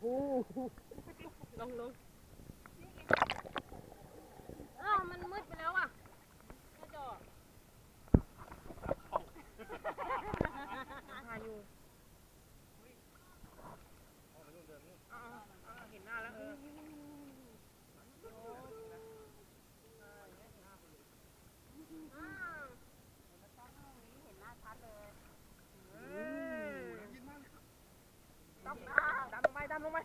โหลงลงอ้าว มันมืดไปแล้วอะน่าจะหาอยู่อ่าอ่าเห็นหน้าแล้วเอออ้าวเห็นหน้าชัดเลยเออดำอ่าดำลง ไป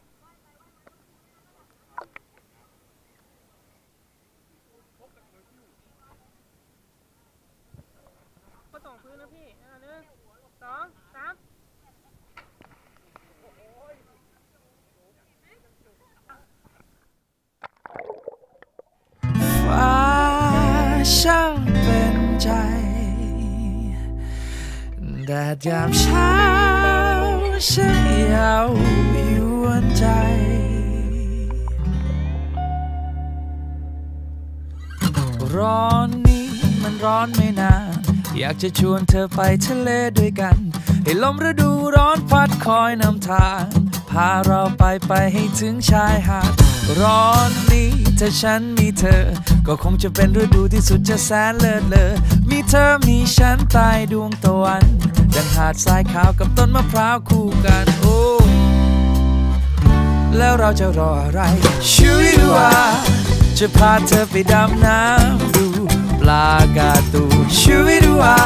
ก็สองพื้นนะพี่อ่าหนึ่งสองสามฟ้าช่างเป็นใจ แดดยามเช้าช่างเยาวยว ใจร้อนนี้มันร้อนไม่นาน อยากจะชวนเธอไปทะเลด้วยกัน ให้ลมฤดูร้อนพัดคอยนำทาง พาเราไปไปให้ถึงชายหาด ร้อนนี้ถ้าฉันมีเธอ ก็คงจะเป็นฤดูที่สุดจะแสนเลิศเลอ มีเธอมีฉันใต้ดวงตะวัน ดังหาดทรายขาวกับต้นมะพร้าวคู่กัน โอ้ แล้วเราจะรออะไรชูวิดูอาจะพาเธอไปดำน้ำดูปลากาตูชูวิดูอา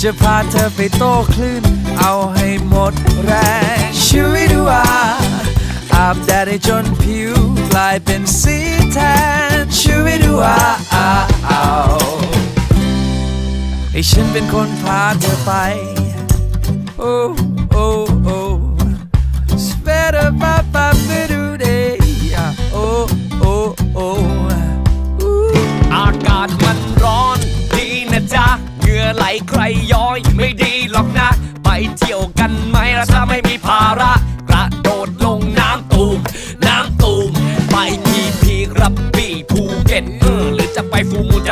จะพาเธอไปโต้คลื่น เอาให้หมดแรงชูวิดูอาอาบแดดให้จนผิวกลายเป็นสีแทนชูวิดูอาให้ฉันเป็นคนพาเธอไปโ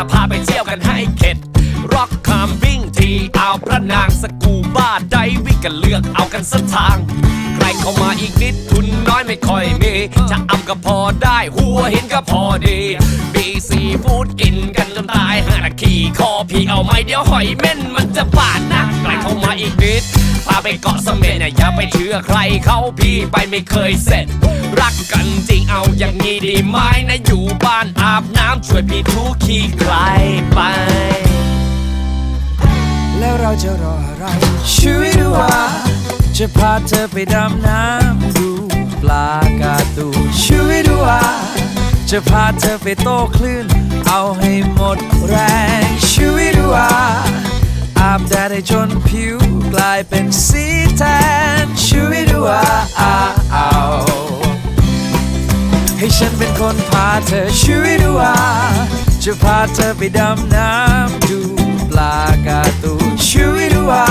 จะพาไปเที่ยวกันให้เข็ดร็อกคามวิ่งทีเอาพระนางสกูบ้าไดวิ่งกันเลือกเอากันสักทาง ใครเข้ามาอีกนิดทุนน้อยไม่ค่อยมีจะอำก็พอได้หัวหินก็พอดีบีซีฟูดกินกันจนตายห้านาขีคอพี่เอาไม่เดี๋ยวหอยเม่นมันจะบาดนะ เข้ามาอีกนิดพาไปเกาะเสม็ดเนี่ยอย่าไปเชื่อใครเขาพี่ไปไม่เคยเสร็จ รักกันจริงเอาอย่างนี้ดีไหมนะอยู่บ้านอาบน้ำช่วยพี่ทุขี้ใครไป แล้วเราจะรออะไรชีวิตดูว่าจะพาเธอไปดำน้ำดูปลากาตูชีวิตดูว่าจะพาเธอไปโต้คลื่น เอาให้หมดแรงชีวิตดูว่าอาบแดดให้จนผายเป็นสีแทนชีวิตดูว่าให้ฉันเป็นคนพาเธอชีวิตดูว่าจะพาเธอไปดำน้ำดูปลากาตูชีวิตดูว่า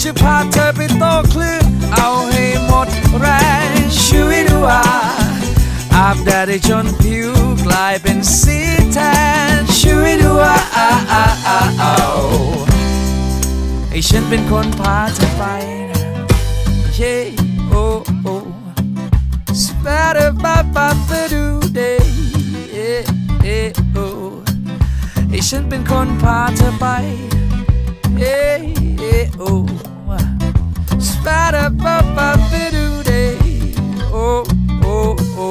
จะพาเธอไปโต้คลื่นเอาให้หมดแรงชีวิตดูว่าอาบแดดให้จนผิวกลายเป็นสีแทนชีวิตดูว่า ให้ฉันเป็นคนพาเธอไปนะเย่โอ้โอ้ Better ba ba ba do day เอ๊ะเอ๊ะโอ้ให้ฉันเป็นคนพาเธอไปเอ๊ะเอ๊ะโอ้ Better ba ba ba do day โอ้โอ้โอ้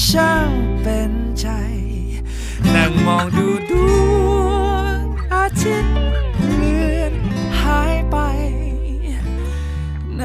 ช่างเป็นใจ นั่งมองดูดวงอาทิตย์เลือนหายไป ใน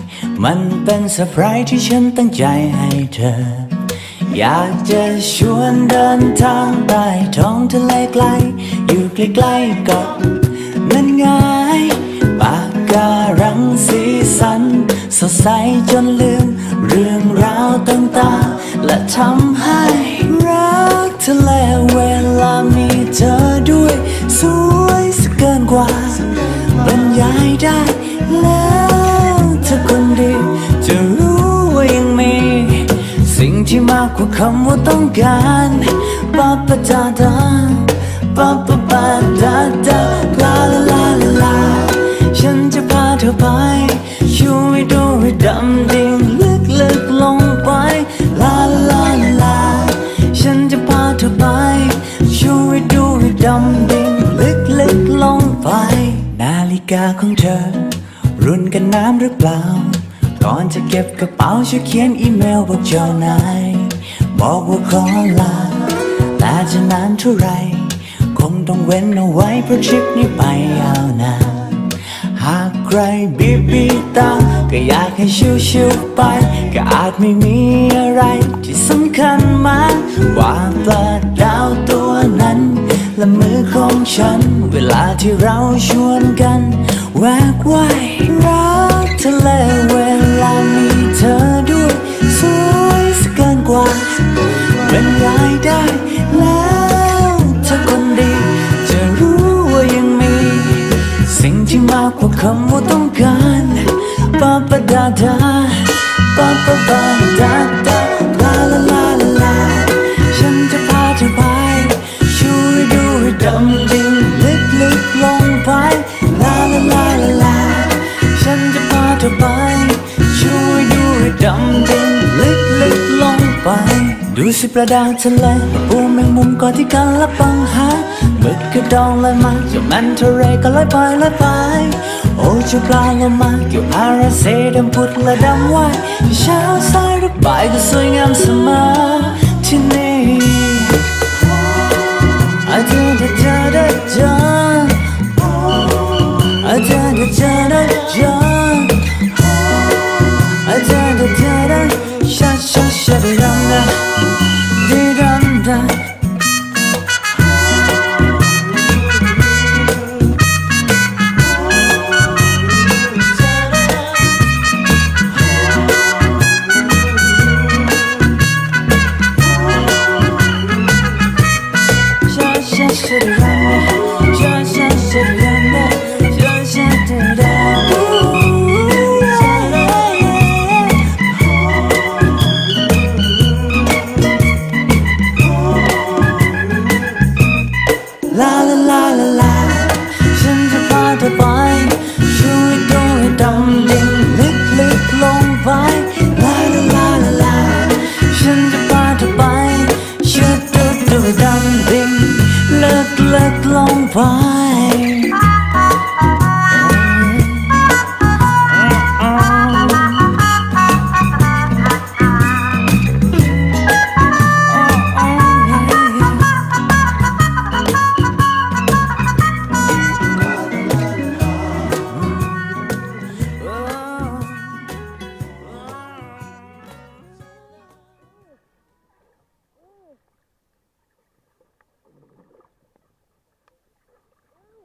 มันเป็นเซอร์ไพรส์ที่ฉันตั้งใจให้เธอ อยากจะชวนเดินทางใต้ท้องทะเลไกล อยู่ใกล้ๆกับนั่นไงปากการังสีสัน สดใสจนลืม เรื่องราวต่างๆและทำให้รักทะเลเวลามีเธอ ที่มากกว่าคำว่าต้องการปาปะดาดาปาปะปาดาดาลาลาลาลาลาฉันจะพาเธอไปช่วยดูให้ดำดิ่งลึกลึกลงไปลาลาลาลาฉันจะพาเธอไปช่วยดูให้ดำดิ่งลึกลึกลงไป นาฬิกาของเธอ รุ่นกันน้ำหรือเปล่า ก่อนจะเก็บกระเป๋าช่วยเขียนอีเมลบอกเจ้านาย บอกว่าขอลา แต่จะนานเท่าไร คงต้องเว้นเอาไว้เพราะทริปนี้ไปยาวนาน หากใครบีบีตา ก็อยากให้ชิวๆไป ก็อาจไม่มีอะไรที่สำคัญมากกว่าปลาดาวตัวนั้น และมือของฉัน เวลาที่เราชวนกัน แวกว่ายรักทะเล มากกว่าคำว่าต้องการปาปะดาดาปาปะปาดาดาลาลาลาลาลาฉันจะพาเธอไปช่วยดูให้ดำดิ่งลึกลึกลงไปลาลาลาลาลาฉันจะพาเธอไปช่วยดูให้ดำดิ่งลึกลึกลงไป ดูสิปลาดาทะเลปูแมงมุมก่อนที่กันละปังหา มึกกระดองลอยมาเจ้ามันทะเลก็ลอยไปลอยไป โอ้เจ้าปลาโลมาเกี่ยวอาราเซดำพุดและดำว่ายเช้าสายหรือบ่ายก็สวยงามเสมอที่นี่อาจารย์จะเจอได้เจออาจารย์จะเจอได้เจออาจารย์จะเจอได้ชาชาชาดีดำดา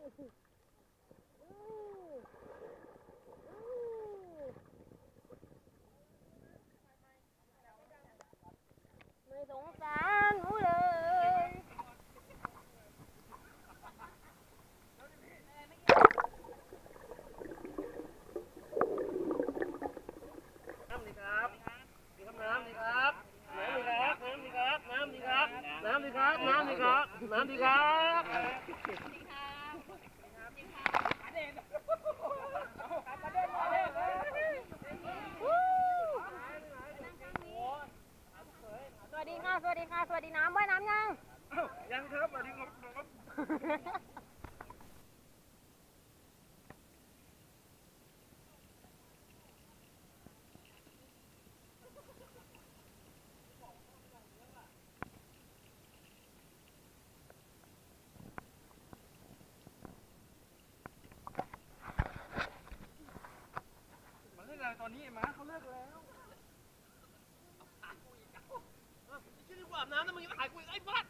ไม่สงสารหนูเลยน้ำดีครับดีครับน้ำดีครับ น้ำดีครับ น้ำดีครับ น้ำดีครับ น้ำดีครับ น้ำดีครับ น้ำดีครับ สวัสดีค่ะ สวัสดีน้ำว้ายน้ำยัง ยังครับสวัสดีครับตอนนี้มา I, I, I